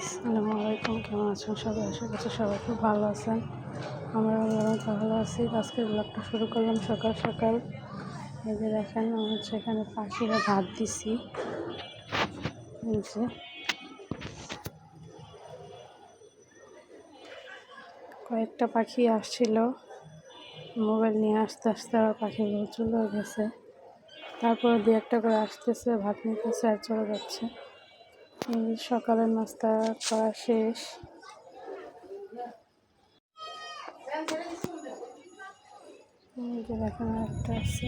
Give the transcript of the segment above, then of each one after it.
আসসালামু আলাইকুম, কেমন আছেন সবাই? আশা করছি সবাই খুব ভালো আছেন। আমরা আল্লাহ ভালো আছি আজকের ব্লগটা শুরু করলাম সকাল সকাল। এই যে দেখেন হচ্ছে এখানে পাখিরা ভাত দিছি। কয়েকটা পাখি আসছিল। মোবাইল নিয়ে আস্তে আস্তে আবার পাখিগুলো চলে গেছে। তারপরে দু একটা করে আসতেছে, ভাত নিতেছে আর চলে যাচ্ছে। সকালের নাস্তা করা শেষ। দেখেন একটা আছে।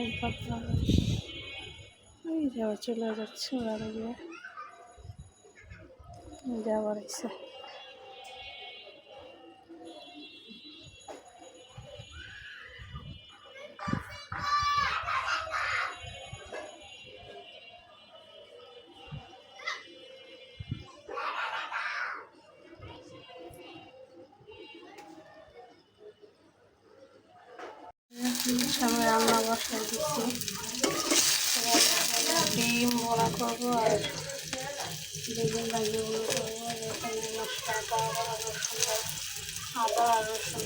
এক পাতলা এই যে আবার চলে যাচ্ছে ওরা গিয়ে এই যে সামনে রান্না বসাই দিচ্ছি। ডিম বড়া করব আর বেগুন ভাজি করব। আর এখানে মশলা আদা রসুন আদা আর রসুন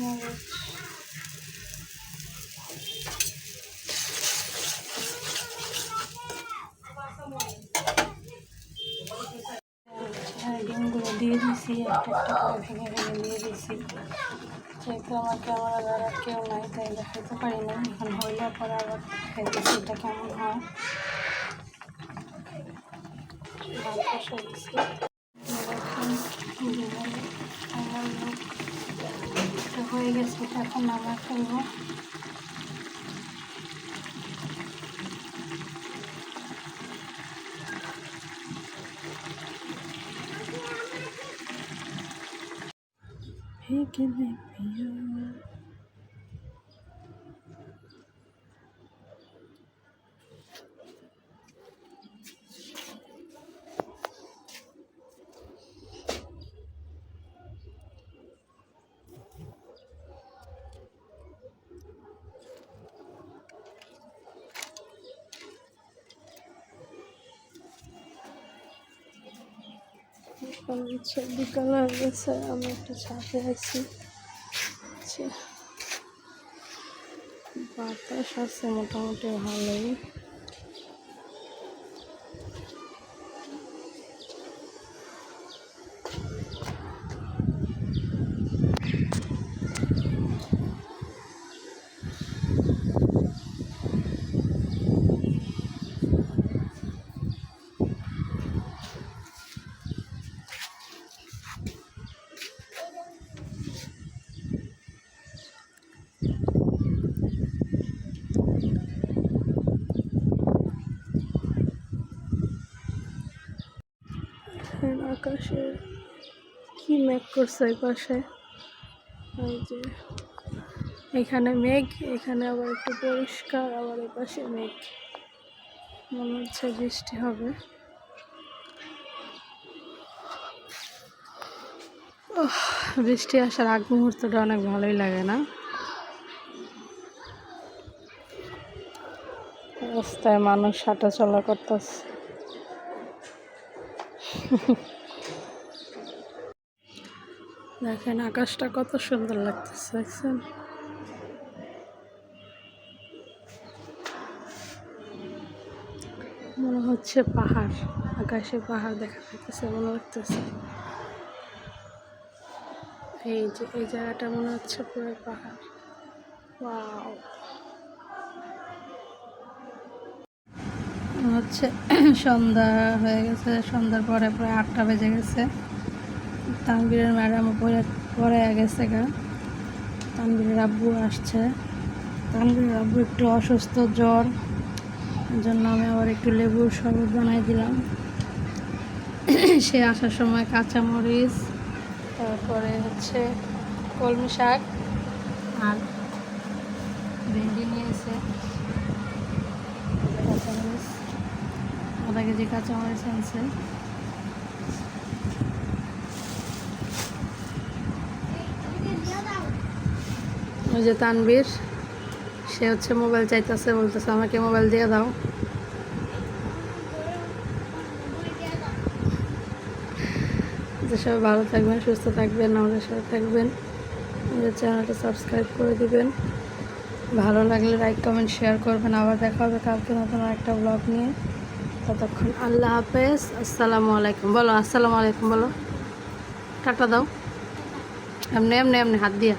হ্যাঁ ডিমগুলো দিয়ে দিছি একটা একটা করে ভেঙে ভেঙে দিয়ে দিছি যেহেতু আমার ক্যামেরা দ্বারা কেউ নাই তাই দেখাইতে পারি না এখন হইলে পরে আবার দেখাইতেছি এটা কেমন হয় বসাই দিছি দেখুন, ডিমের আমার লোক এটা হয়ে গেছে এটা এখন নামা ফেলব Picking it up. এখন হচ্ছে বিকাল হয়ে গেছে আমি একটু ছাদে আছি আচ্ছা বাতাস আছে মোটামুটি ভালোই। এখন আকাশে কি মেঘ করছে পাশে। ওই যে এখানে মেঘ, এখানে আবার একটু পরিষ্কার, আবার এই পাশে মেঘ। মনে হচ্ছে বৃষ্টি হবে। বৃষ্টি আসার আগ মুহূর্তটা অনেক ভালোই লাগে না? রাস্তায় মানুষ হাঁটা চলা করতেছে। দেখেন, আকাশটা কত সুন্দর লাগতেছে, দেখছেন? মনে হচ্ছে পাহাড়, আকাশে পাহাড় দেখা যাইতেছে, মনে লাগতেছে। এই যে, এই জায়গাটা মনে হচ্ছে পুরো পাহাড়। ওয়াও। হচ্ছে সন্ধ্যা হয়ে গেছে, সন্ধ্যার পরে প্রায় আটটা বেজে গেছে। তানবীরের ম্যাডাম পরে পরে গেছে গা। তানবীরের আব্বু আসছে। তানবীরের আব্বু একটু অসুস্থ, জ্বর। জন্য আমি আবার একটু লেবুর শরবত বানাই দিলাম। সে আসার সময় কাঁচামরিচ, তারপরে হচ্ছে কলমি শাক আর ভেন্ডি নিয়েছে কাঁচামরিচ। আধা কেজি কাঁচামরিচ আনছে ওই যে তানবীর সে হচ্ছে মোবাইল চাইতেছে, বলতেছে, আমাকে মোবাইল দিয়ে দাও। যে সবাই ভালো থাকবেন, সুস্থ থাকবেন, আমাদের সাথে থাকবেন। আমাদের চ্যানেলটা সাবস্ক্রাইব করে দিবেন। ভালো লাগলে লাইক কমেন্ট শেয়ার করবেন। আবার দেখা হবে কালকে নতুন একটা ব্লগ নিয়ে। ততক্ষণ আল্লাহ হাফেজ। আসসালামু আলাইকুম। বলো, আসসালামু আলাইকুম বলো। টাটা দাও। এমনি এমনি এমনি হাত দিয়া।